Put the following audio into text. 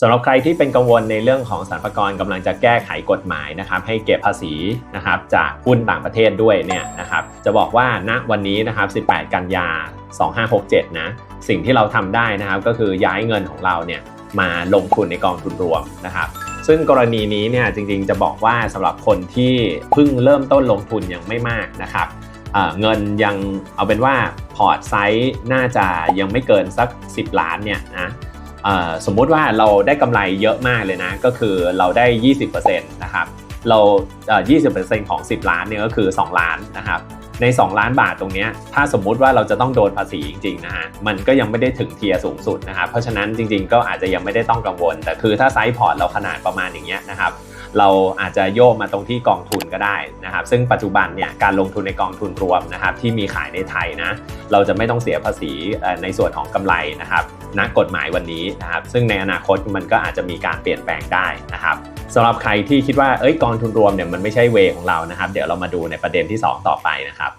สำหรับใครที่เป็นกังวลในเรื่องของสรรพากรกำลังจะแก้ไขกฎหมายนะครับ ให้เก็บภาษีนะครับจากหุ้นต่างประเทศด้วยเนี่ยนะครับ จะบอกว่าณวันนี้นะครับ 18 กันยา 2567 นะ สิ่งที่เราทำได้นะครับก็คือย้ายเงินของเราเนี่ยมาลงทุนในกองทุนรวมนะครับ ซึ่งกรณีนี้เนี่ยจริงๆจะบอกว่าสำหรับคนที่เพิ่งเริ่มต้นลงทุนยังไม่มากนะครับเเงินยังเอาเป็นว่าพอร์ตไซส์น่าจะยังไม่เกินสัก 10 ล้านเนี่ยนะ สมมุติว่าเราได้กำไรเยอะมากเลยนะ ก็คือเราได้ 20%นะครับ เราเอ่อ20%ของ 10 ล้านเนี่ยก็คือ 2 ล้านนะครับใน 2 ล้านบาทตรงนี้ถ้าสมมุติว่าเราจะต้องโดนภาษีจริงๆนะฮะมันก็ยังไม่ได้ถึงเทียร์สูงสุดนะครับเพราะฉะนั้นจริงๆ ก็อาจจะยังไม่ได้ต้องกังวล แต่คือถ้าไซส์พอร์ตเราขนาดประมาณอย่างเงี้ยนะครับเราอาจจะโยกมาตรงที่กองทุนก็ได้นะครับ ซึ่งปัจจุบันเนี่ยการลงทุนในกองทุนรวมนะครับที่มีขายในไทยนะเราจะไม่ต้องเสียภาษีในส่วนของกำไรนะครับ นักฎหมายวันนี้นะครับซึ่งในอนาคตมันก็อาจจะมีการเปลี่ยนแปลงได้นะครับสำหรับใครที่คิดว่าเอ้ยกองทุนรวมเนี่ยมันไม่ใช่เวของเรานะครับ เดี๋ยวเรามาดูในประเด็นที่ 2 ต่อไปนะครับ